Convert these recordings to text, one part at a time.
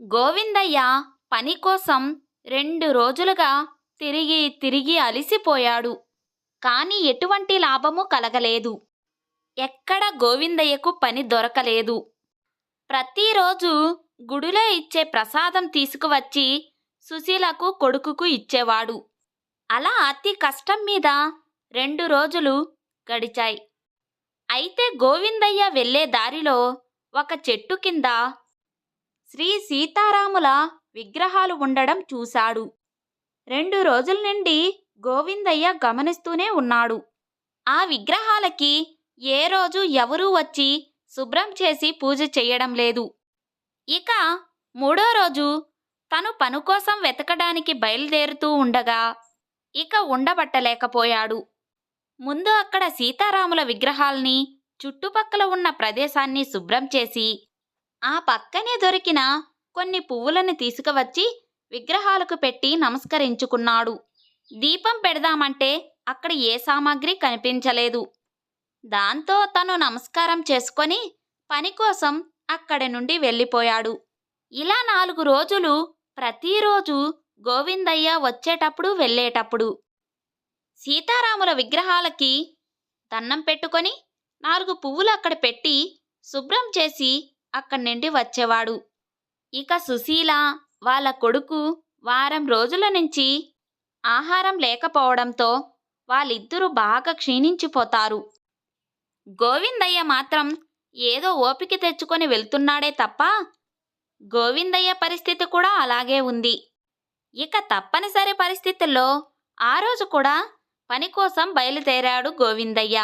గోవిందయ్య పని కోసం రెండు రోజులుగా తిరిగి తిరిగి అలిసిపోయాడు. కాని ఎటువంటి లాభము కలగలేదు. ఎక్కడ గోవిందయ్యకు పని దొరకలేదు. ప్రతిరోజు గుడిలో ఇచ్చే ప్రసాదం తీసుకువచ్చి సుశీలకు కొడుకుకు ఇచ్చేవాడు. అలా అతి కష్టం మీద రెండు రోజులు గడిచాయి. అయితే గోవిందయ్య వెళ్ళే దారిలో ఒక చెట్టు కింద శ్రీ సీతారాముల విగ్రహాలు ఉండడం చూశాడు. రెండు రోజుల నుండి గోవిందయ్య గమనిస్తూనే ఉన్నాడు. ఆ విగ్రహాలకి ఏ రోజు ఎవరూ వచ్చి శుభ్రం చేసి పూజ చేయడం లేదు. ఇక మూడో రోజు తను పను కోసం వెతకడానికి బయలుదేరుతూ ఉండగా ఇక ఉండబట్టలేకపోయాడు. ముందు అక్కడ సీతారాముల విగ్రహాల్ని చుట్టుపక్కల ఉన్న ప్రదేశాన్ని శుభ్రం చేసి ఆ పక్కనే దొరికిన కొన్ని పువ్వులను తీసుకువచ్చి విగ్రహాలకు పెట్టి నమస్కరించుకున్నాడు. దీపం పెడదామంటే అక్కడ ఏ సామాగ్రి కనిపించలేదు. దాంతో తను నమస్కారం చేసుకొని పని కోసం అక్కడి నుండి వెళ్ళిపోయాడు. ఇలా నాలుగు రోజులు ప్రతిరోజు గోవిందయ్య వచ్చేటప్పుడు వెళ్ళేటప్పుడు. సీతారాముల విగ్రహాలకి దండం పెట్టుకొని నాలుగు పువ్వులు అక్కడ పెట్టి శుభ్రం చేసి అక్కడి నుండి వచ్చేవాడు. ఇక సుశీల వాళ్ళ కొడుకు వారం రోజుల నుంచి ఆహారం లేకపోవడంతో వాళ్ళిద్దరూ బాగా క్షీణించిపోతారు. గోవిందయ్య మాత్రం ఏదో ఓపిక తెచ్చుకొని వెళ్తున్నాడే తప్ప గోవిందయ్య పరిస్థితి కూడా అలాగే ఉంది. ఇక తప్పనిసరి పరిస్థితుల్లో ఆ రోజు కూడా పని కోసం బయలుదేరాడు గోవిందయ్య.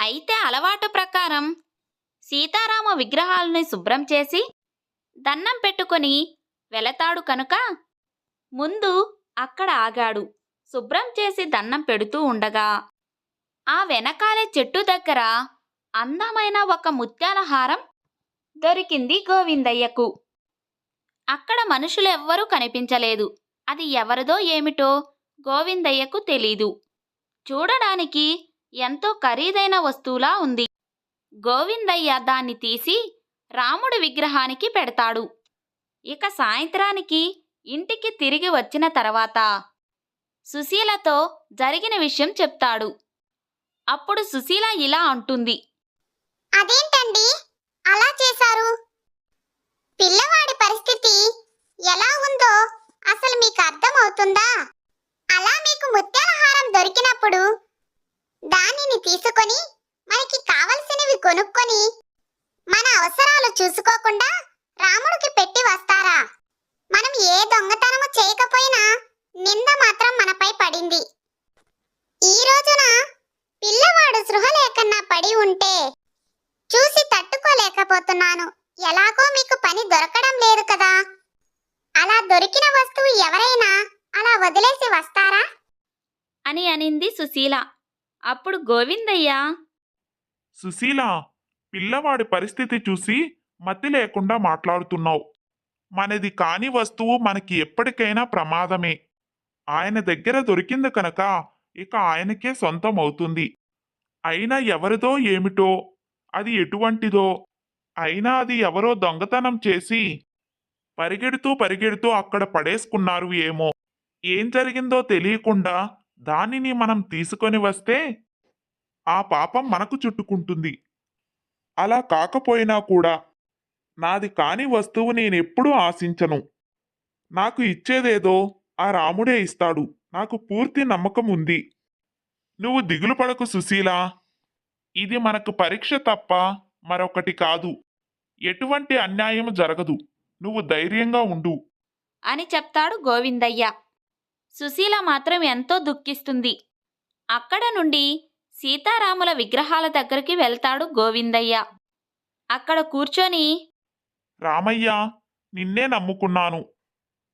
అయితే అలవాటు ప్రకారం సీతారామ విగ్రహాలని శుభ్రం చేసి దన్నం పెట్టుకొని వెళతాడు కనుక ముందు అక్కడ ఆగాడు. శుభ్రం చేసి దన్నం పెడుతూ ఉండగా ఆ వెనకాలే చెట్టు దగ్గర అందమైన ఒక ముత్యాల హారం దొరికింది గోవిందయ్యకు. అక్కడ మనుషులెవ్వరూ కనిపించలేదు. అది ఎవరిదో ఏమిటో గోవిందయ్యకు తెలీదు. చూడడానికి ఎంతో ఖరీదైన వస్తువులా ఉంది. గోవిందయ్య దాన్ని తీసి రాముడి విగ్రహానికి పెడతాడు. ఇక సాయంత్రానికి ఇంటికి తిరిగి వచ్చిన తర్వాత సుశీలతో జరిగిన విషయం చెప్తాడు. అప్పుడు సుశీల ఇలా అంటుంది. అదేంటండి? అలా చేశారు? పిల్లవాడి పరిస్థితి ఎలా ఉందో అసలు మీకు అర్థమవుతుందా? అలా మీకు ముత్యాలహారం దొరికినప్పుడు దానిని తీసుకొని మనకి కావలసినవి కొనుక్కొని మన అవసరాలు చూసుకోకుండా రాముడికి పెట్టి వస్తారా? మనం ఏ దొంగతనము చేయకపోయినా నింద మాత్రం మనపై పడింది. ఈ రోజున పిల్లవాడు సృహ లేకన్నా పడి ఉంటే చూసి తట్టుకోలేకపోతున్నాను. ఎలాగో మీకు పని దొరకడం లేదు కదా. అలా దొరికిన వస్తువు ఎవరైనా అలా వదిలేసి వస్తారా? అని అనింది సుశీల. అప్పుడు గోవిందయ్య సుశీల పిల్లవాడి పరిస్థితి చూసి మతి లేకుండా మాట్లాడుతున్నావు. మనది కాని వస్తువు మనకి ఎప్పటికైనా ప్రమాదమే. ఆయన దగ్గర దొరికింది కనుక ఇక ఆయనకే సొంతం అవుతుంది అయినా ఎవరిదో ఏమిటో అది ఎటువంటిదో అయినా అది ఎవరో దొంగతనం చేసి పరిగెడుతూ పరిగెడుతూ అక్కడ పడేసుకున్నారు ఏమో. ఏం జరిగిందో తెలియకుండా దానిని మనం తీసుకొని వస్తే ఆ పాపం మనకు చుట్టుకుంటుంది. అలా కాకపోయినా కూడా నాది కాని వస్తువు నేనెప్పుడూ ఆశించను. నాకు ఇచ్చేదేదో ఆ రాముడే ఇస్తాడు. నాకు పూర్తి నమ్మకం ఉంది నువ్వు దిగులు పడకు సుశీల. ఇది మనకు పరీక్ష తప్ప మరొకటి కాదు. ఎటువంటి అన్యాయం జరగదు. నువ్వు ధైర్యంగా ఉండు. అని చెప్తాడు గోవిందయ్య. సుశీల మాత్రం ఎంతో దుఃఖిస్తుంది. అక్కడ నుండి సీతారాముల విగ్రహాల దగ్గరికి వెళ్తాడు గోవిందయ్య. అక్కడ కూర్చొని రామయ్య నిన్నే నమ్ముకున్నాను.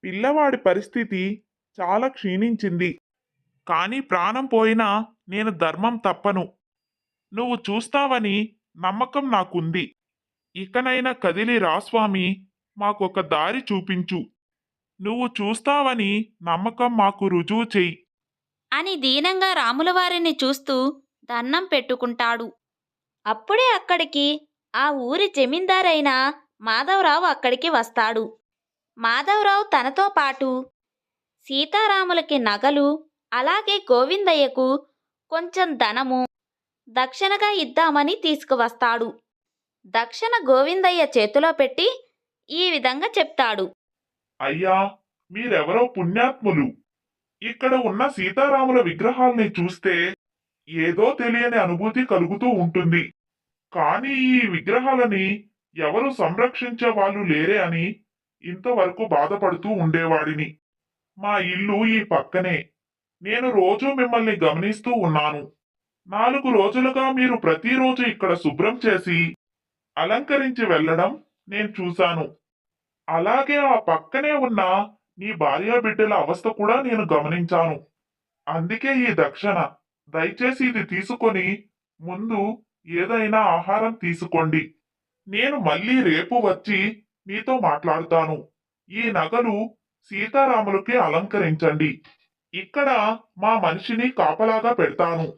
పిల్లవాడి పరిస్థితి చాలా క్షీణించింది. కానీ ప్రాణం పోయినా నేను ధర్మం తప్పను. నువ్వు చూస్తావని నమ్మకం నాకుంది. ఇకనైనా కదిలి రాస్వామి మాకొక దారి చూపించు. నువ్వు చూస్తావని నమ్మకం మాకు రుజువు చెయ్యి. అని దీనంగా రాములవారిని చూస్తూ దన్నం పెట్టుకుంటాడు. అప్పుడే అక్కడికి ఆ ఊరి జమీందారైన మాధవరావు అక్కడికి వస్తాడు. మాధవరావు తనతో పాటు సీతారాములకి నగలు అలాగే గోవిందయ్యకు కొంచెం ధనము దక్షిణగా ఇద్దామని తీసుకువస్తాడు. దక్షిణ గోవిందయ్య చేతిలో పెట్టి ఈ విధంగా చెప్తాడు. అయ్యా మీరెవరో పుణ్యాత్ములు. ఇక్కడ ఉన్న సీతారాముల విగ్రహాల్ని చూస్తే ఏదో తెలియని అనుభూతి కలుగుతూ ఉంటుంది. కానీ ఈ విగ్రహాలని ఎవరు సంరక్షించే వాళ్ళు లేరే అని ఇంతవరకు బాధపడుతూ ఉండేవాడిని. మా ఇల్లు ఈ పక్కనే. నేను రోజూ మిమ్మల్ని గమనిస్తూ ఉన్నాను. నాలుగు రోజులుగా మీరు ప్రతిరోజు ఇక్కడ శుభ్రం చేసి అలంకరించి వెళ్ళడం నేను చూశాను. అలాగే ఆ పక్కనే ఉన్న నీ భార్య బిడ్డల అవస్థ కూడా నేను గమనించాను. అందుకే ఈ దక్షిణ. దయచేసి ఇది తీసుకొని ముందు ఏదైనా ఆహారం తీసుకోండి. నేను మళ్ళీ రేపు వచ్చి మీతో మాట్లాడుతాను. ఈ నగలు సీతారాములకి అలంకరించండి. ఇక్కడ మా మనిషిని కాపలాగా పెడతాను.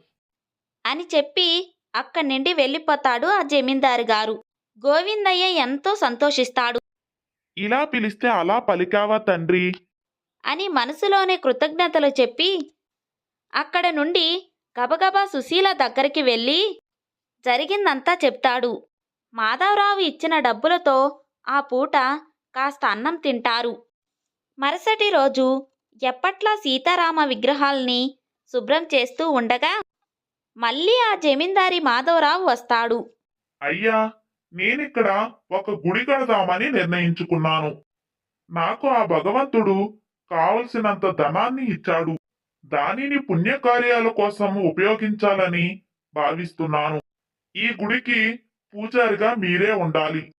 అని చెప్పి అక్కడి నుండి వెళ్ళిపోతాడు ఆ జమీందారు గారు. గోవిందయ్య ఎంతో సంతోషిస్తాడు. ఇలా పిలిస్తే అలా పలికావా తండ్రి? అని మనసులోనే కృతజ్ఞతలు చెప్పి అక్కడ నుండి గబగబా సుశీల దగ్గరికి వెళ్ళి జరిగిందంతా చెప్తాడు. మాధవరావు ఇచ్చిన డబ్బులతో ఆ పూట కాస్త అన్నం తింటారు. మరుసటి రోజు ఎప్పట్లా సీతారామ విగ్రహాల్ని శుభ్రం చేస్తూ ఉండగా మళ్ళీ ఆ జమీందారి మాధవరావు వస్తాడు. అయ్యా నేనిక్కడ ఒక గుడి కడదామని నిర్ణయించుకున్నాను. నాకు ఆ భగవంతుడు కావలసినంత ధనాన్ని ఇచ్చాడు. దానిని పుణ్యకార్యాల కోసం ఉపయోగించాలని భావిస్తున్నాను. ఈ గుడికి పూజారిగా మీరే ఉండాలి.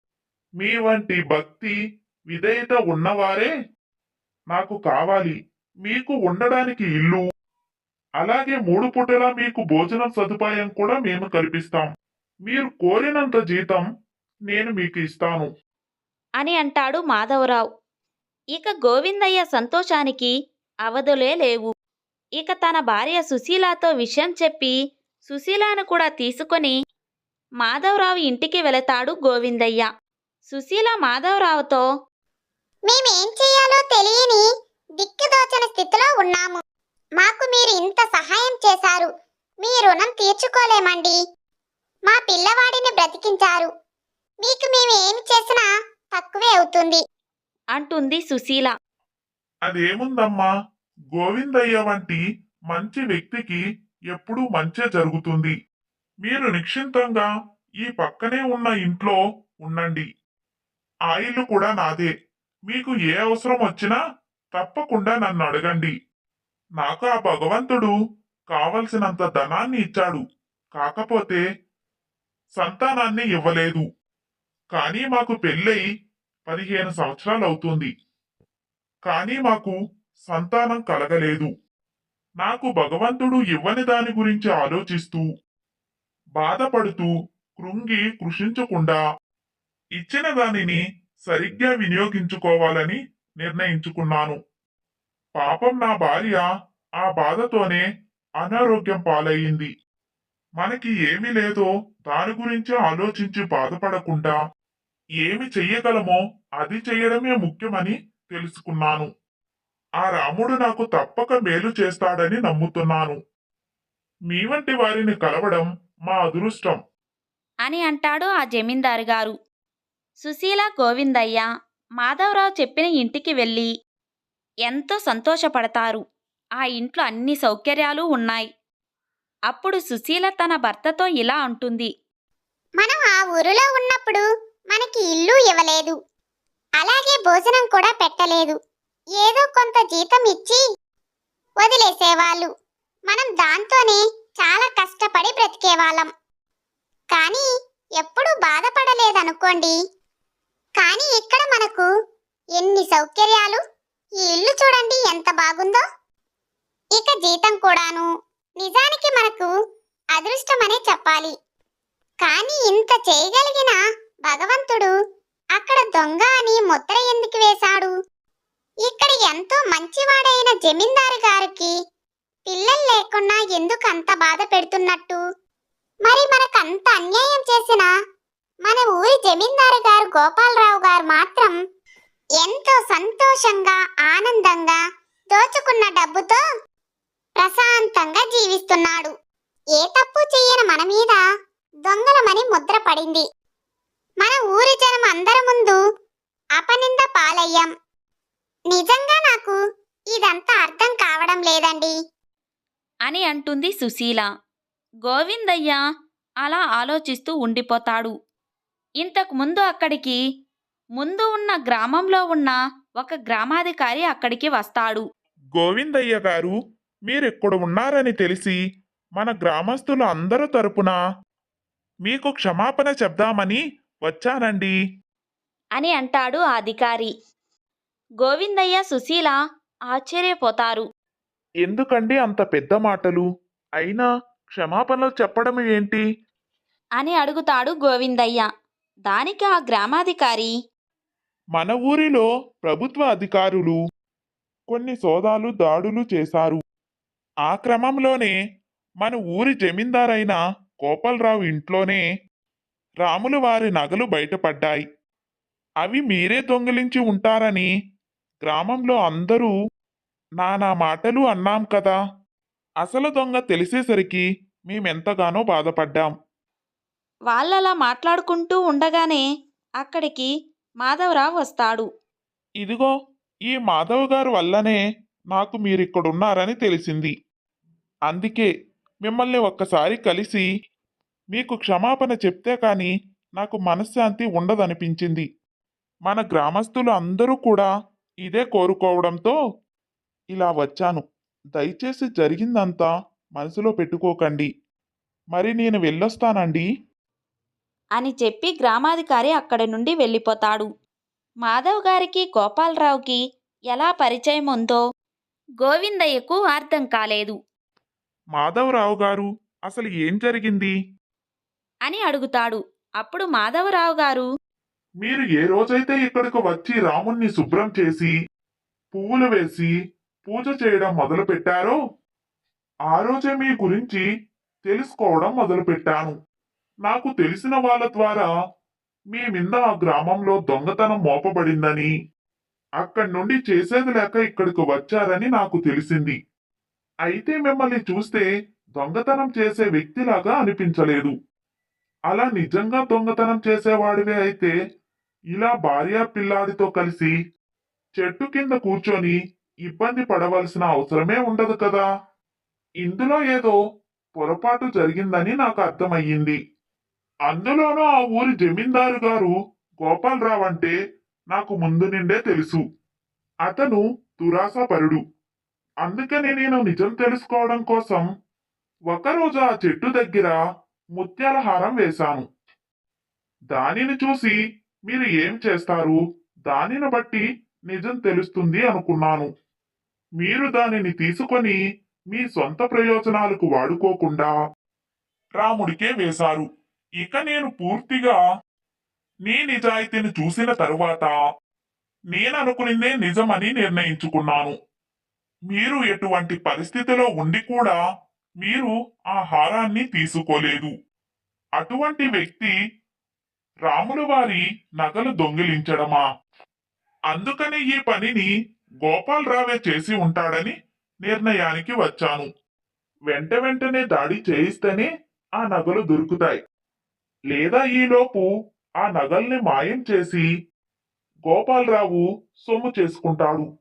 మీ వంటి భక్తి విధేయత ఉన్నవారే నాకు కావాలి. మీకు ఉండడానికి ఇల్లు. అలాగే మూడు పూటలా మీకు భోజనం సదుపాయం కూడా మేము కల్పిస్తాం. మీరు కోరినంత జీతం నేను మీకు ఇస్తాను. అని అంటాడు మాధవరావు. ఇక గోవిందయ్య సంతోషానికి అవధులే లేవు. ఇక తన భార్య సుశీలాతో విషయం చెప్పి సుశీలాను కూడా తీసుకొని మాధవరావు ఇంటికి వెళతాడు గోవిందయ్య. సుశీల మాధవరావుతో మేమేం చేయాలో తెలియని దిక్కుదోచని స్థితిలో ఉన్నాము. మాకు మీరు ఇంత సహాయం చేశారు. మీ రుణం తీర్చుకోలేమండి. మా పిల్లవాడిని బ్రతికించారు. మీకు మేము ఏమి చేసినా తక్కువే అవుతుంది. అంటుంది సుశీల. అదేముందమ్మా? గోవిందయ్య వంటి మంచి వ్యక్తికి ఎప్పుడూ మంచే జరుగుతుంది. మీరు నిశ్చింతంగా ఈ పక్కనే ఉన్న ఇంట్లో ఉండండి. ఆ ఇల్లు కూడా నాదే. మీకు ఏ అవసరం వచ్చినా తప్పకుండా నన్ను అడగండి. నాకు ఆ భగవంతుడు కావలసినంత ధనాన్ని ఇచ్చాడు. కాకపోతే సంతానాన్ని ఇవ్వలేదు. కానీ మాకు పెళ్ళై పదిహేను సంవత్సరాలు అవుతుంది కానీ మాకు సంతానం కలగలేదు. నాకు భగవంతుడు ఇవ్వని దాని గురించి ఆలోచిస్తూ బాధపడుతూ కృంగి కృషించకుండా ఇచ్చిన దానిని సరిగ్గా వినియోగించుకోవాలని నిర్ణయించుకున్నాను. పాపం నా భార్య ఆ బాధతోనే అనారోగ్యం పాలయ్యింది. మనకి ఏమి లేదో దాని గురించి ఆలోచించి బాధపడకుండా ఏమి చెయ్యగలమో అది చెయ్యడమే ముఖ్యమని తెలుసుకున్నాను. ఆ రాముడు నాకు తప్పక మేలు చేస్తాడని నమ్ముతున్నాను. మీ వంటి వారిని కలవడం మా అదృష్టం. అని అంటాడు ఆ జమీందారు గారు సుశీల గోవిందయ్య మాధవరావు చెప్పిన ఇంటికి వెళ్ళి ఎంతో సంతోషపడతారు. ఆ ఇంట్లో అన్ని సౌకర్యాలు ఉన్నాయి. అప్పుడు సుశీల తన భర్తతో ఇలా అంటుంది. మనం ఆ ఊరిలో ఉన్నప్పుడు మనకి ఇల్లు ఇవ్వలేదు. అలాగే భోజనం కూడా పెట్టలేదు. ఏదో కొంత జీతం ఇచ్చి వదిలేసేవాళ్ళు. మనం దాంతోనే చాలా కష్టపడి బ్రతికేవాళ్ళం. కానీ ఎప్పుడూ బాధపడలేదనుకోండి. కానీ ఇక్కడ మనకు ఎన్ని సౌకర్యాలు? ఈ ఇల్లు చూడండి ఎంత బాగుందో. ఇక జీతం కూడాను. నిజానికి మనకు అదృష్టమనే చెప్పాలి. కానీ ఇంత చేయగలిగిన భగవంతుడు అక్కడ దొంగ అని ముద్ర ఎందుకు వేశాడు? ఇక్కడ ఎంతో మంచివాడైన జమీందారు గారికి పిల్లలు లేకుండా ఎందుకు అంత బాధ పెడుతున్నట్టు? మరి మనకు అంత అన్యాయం చేసిన మన ఊరి జమీందారు గారు గోపాలరావు గారు మాత్రం ఎంతో సంతోషంగా ఆనందంగా దోచుకున్న డబ్బుతో ప్రశాంతంగా జీవిస్తున్నాడు. ఏ తప్పు చెయ్యని మన మీద దొంగలమని ముద్ర పడింది మన ఊరి జనం అందరి ముందు అపనింద పాలయ్యాం. నిజంగా నాకు ఇదంతా అర్థం కావడం లేదండి. అని అంటుంది సుశీల. గోవిందయ్య అలా ఆలోచిస్తూ ఉండిపోతాడు. ఇంతకు ముందు అక్కడికి ముందు ఉన్న గ్రామంలో ఉన్న ఒక గ్రామాధికారి అక్కడికి వస్తాడు. గోవిందయ్య గారు మీరెక్కడ ఉన్నారని తెలిసి మన గ్రామస్తులు అందరూ తరపున మీకు క్షమాపణ చెప్దామని వచ్చానండి. అని అంటాడు ఆ అధికారి. గోవిందయ్య సుశీల ఆశ్చర్యపోతారు. ఎందుకండి అంత పెద్ద మాటలు? అయినా క్షమాపణలు చెప్పడం ఏంటి? అని అడుగుతాడు గోవిందయ్య. దానికి ఆ గ్రామాధికారి. మన ఊరిలో ప్రభుత్వ అధికారులు కొన్ని సోదాలు దాడులు చేశారు. ఆ క్రమంలోనే మన ఊరి జమీందారైన గోపాలరావు ఇంట్లోనే రాములు వారి నగలు బయటపడ్డాయి. అవి మీరే దొంగిలించి ఉంటారని గ్రామంలో అందరూ నానా మాటలు అన్నాం కదా అసలు దొంగ తెలిసేసరికి మేమెంతగానో బాధపడ్డాం. వాళ్ళలా మాట్లాడుకుంటూ ఉండగానే అక్కడికి మాధవరావు వస్తాడు. ఇదిగో ఈ మాధవ్ గారు వల్లనే నాకు మీరిక్కడున్నారని తెలిసింది. అందుకే మిమ్మల్ని ఒక్కసారి కలిసి మీకు క్షమాపణ చెప్తే కానీ నాకు మనశ్శాంతి ఉండదనిపించింది. మన గ్రామస్తులు అందరూ కూడా ఇదే కోరుకోవడంతో ఇలా వచ్చాను. దయచేసి జరిగిందంతా మనసులో పెట్టుకోకండి. మరి నేను వెళ్ళొస్తానండి? అని చెప్పి గ్రామాధికారి అక్కడి నుండి వెళ్ళిపోతాడు. మాధవ్ గారికి గోపాలరావుకి ఎలా పరిచయం ఉందో గోవిందయ్యకు అర్థం కాలేదు. మాధవరావు గారు అసలు ఏం జరిగింది? అని అడుగుతాడు. అప్పుడు మాధవరావు గారు మీరు ఏ రోజైతే ఇక్కడికి వచ్చి రాముణ్ణి శుభ్రం చేసి పువ్వులు వేసి పూజ చేయడం మొదలు పెట్టారో ఆ రోజే మీ గురించి తెలుసుకోవడం మొదలుపెట్టాను. నాకు తెలిసిన వాళ్ళ ద్వారా మీ మింద ఆ గ్రామంలో దొంగతనం మోపబడిందని అక్కడి నుండి చేసేది లేక ఇక్కడికి వచ్చారని నాకు తెలిసింది. అయితే మిమ్మల్ని చూస్తే దొంగతనం చేసే వ్యక్తిలాగా అనిపించలేదు. అలా నిజంగా దొంగతనం చేసేవాడివే అయితే ఇలా భార్య పిల్లాడితో కలిసి చెట్టు కింద కూర్చొని ఇబ్బంది పడవలసిన అవసరమే ఉండదు కదా. ఇందులో ఏదో పొరపాటు జరిగిందని నాకు అర్థమయ్యింది. అందులోనూ ఆ ఊరి జమీందారు గారు గోపాలరావు అంటే నాకు ముందు నిండే తెలుసు. అతను దురాశపరుడు. అందుకని నేను నిజం తెలుసుకోవడం కోసం ఒకరోజు ఆ చెట్టు దగ్గర ముత్యాల హారం వేశాను. దానిని చూసి మీరు ఏం చేస్తారు? దానిని బట్టి నిజం తెలుస్తుంది అనుకున్నాను. మీరు దానిని తీసుకొని మీ సొంత ప్రయోజనాలకు వాడుకోకుండా రాముడికే వేశారు. ఇక నేను పూర్తిగా నీ నిజాయితీని చూసిన తరువాత నేను అనుకునిందే నిజమని నిర్ణయించుకున్నాను. మీరు ఎటువంటి పరిస్థితిలో ఉండి కూడా మీరు ఆ హారాన్ని తీసుకోలేదు. అటువంటి వ్యక్తి రాముల వారి నగలు దొంగిలించడమా? అందుకని ఈ పనిని గోపాలరావే చేసి ఉంటాడని నిర్ణయానికి వచ్చాను. వెంట వెంటనే దాడి చేయిస్తేనే ఆ నగలు దొరుకుతాయి. లేదా ఈలోపు ఆ నగల్ని మాయం చేసి గోపాలరావు సొమ్ము చేసుకుంటాడు.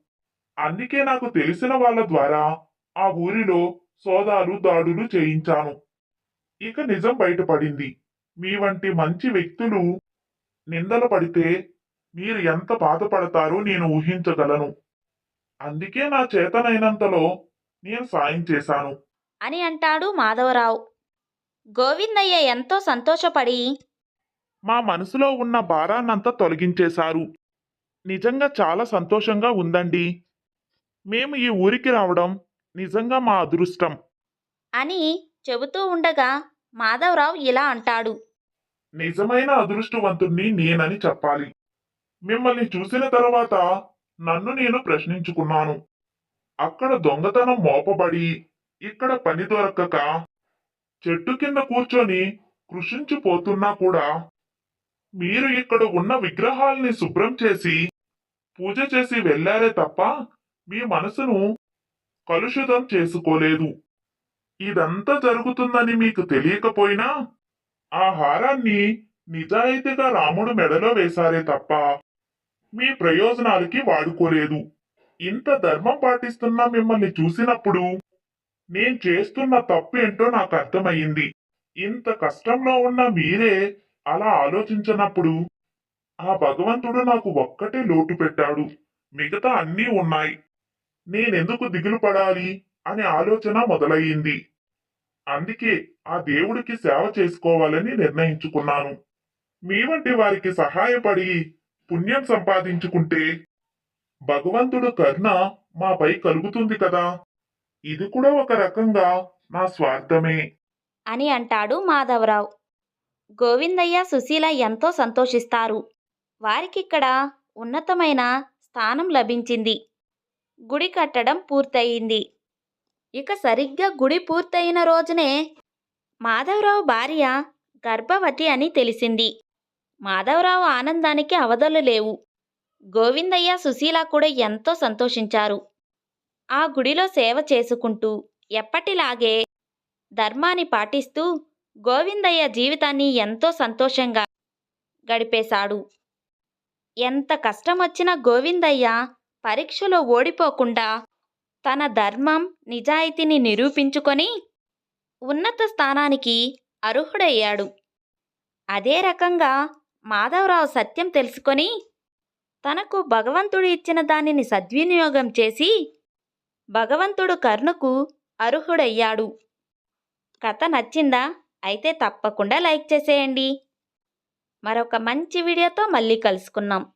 అందుకే నాకు తెలిసిన వాళ్ళ ద్వారా ఆ ఊరిలో సోదాలు దాడులు చేయించాను. ఇక నిజం బయటపడింది. మీ వంటి మంచి వ్యక్తులు నిందలు పడితే మీరు ఎంత బాధపడతారో నేను ఊహించగలను. అందుకే నా చేతనైనంతలో నేను సాయం చేశాను. అని అంటాడు మాధవరావు. గోవిందయ్య ఎంతో సంతోషపడి మా మనసులో ఉన్న భారాన్నంతా తొలగించేశారు. నిజంగా చాలా సంతోషంగా ఉందండి. మేము ఈ ఊరికి రావడం నిజంగా మా అదృష్టం. అని చెబుతూ ఉండగా మాధవరావు ఇలా అంటాడు. నిజమైన అదృష్టవంతుణ్ణి నేనని చెప్పాలి. మిమ్మల్ని చూసిన తర్వాత నన్ను నేను ప్రశ్నించుకున్నాను. అక్కడ దొంగతనం మోపబడి ఇక్కడ పని దొరకక చెట్టు కింద కూర్చొని కృషించిపోతున్నా కూడా మీరు ఇక్కడ ఉన్న విగ్రహాల్ని శుభ్రం చేసి పూజ చేసి వెళ్ళారే తప్ప మీ మనసును కలుషితం చేసుకోలేదు. ఇదంతా జరుగుతుందని మీకు తెలియకపోయినా ఆ హారాన్ని నిజాయితీగా రాముడు మెడలో వేశారే తప్ప మీ ప్రయోజనాలకి వాడుకోలేదు. ఇంత ధర్మం పాటిస్తున్న మిమ్మల్ని చూసినప్పుడు నేను చేస్తున్న తప్పేంటో నాకు అర్థమయ్యింది. ఇంత కష్టంలో ఉన్న మీరే అలా ఆలోచించినప్పుడు ఆ భగవంతుడు నాకు ఒక్కటే లోటు పెట్టాడు. మిగతా అన్నీ ఉన్నాయి. నేనెందుకు దిగులు పడాలి? అనే ఆలోచన మొదలయ్యింది. అందుకే ఆ దేవుడికి సేవ చేసుకోవాలని నిర్ణయించుకున్నాను. మీ వంటి వారికి సహాయపడి పుణ్యం సంపాదించుకుంటే భగవంతుడు కరుణ మాపై కలుగుతుంది కదా. ఇది కూడా ఒక రకంగా నా స్వార్థమే. అని అంటాడు మాధవరావు. గోవిందయ్య సుశీల ఎంతో సంతోషిస్తారు. వారికిక్కడ ఉన్నతమైన స్థానం లభించింది. గుడి కట్టడం పూర్తయింది. ఇక సరిగ్గా గుడి పూర్తయిన రోజునే మాధవరావు భార్య గర్భవతి అని తెలిసింది. మాధవరావు ఆనందానికి అవధలు లేవు. గోవిందయ్య సుశీల కూడా ఎంతో సంతోషించారు. ఆ గుడిలో సేవ చేసుకుంటూ ఎప్పటిలాగే ధర్మాన్ని పాటిస్తూ గోవిందయ్య జీవితాన్ని ఎంతో సంతోషంగా గడిపేశాడు. ఎంత కష్టం వచ్చినా గోవిందయ్య పరీక్షలో ఓడిపోకుండా తన ధర్మం నిజాయితీని నిరూపించుకొని ఉన్నత స్థానానికి అర్హుడయ్యాడు. అదే రకంగా మాధవరావు సత్యం తెలుసుకొని తనకు భగవంతుడు ఇచ్చిన దానిని సద్వినియోగం చేసి భగవంతుడు కర్ణుకు అర్హుడయ్యాడు. కథ నచ్చిందా? అయితే తప్పకుండా లైక్ చేసేయండి. మరొక మంచి వీడియోతో మళ్ళీ కలుసుకుందాం.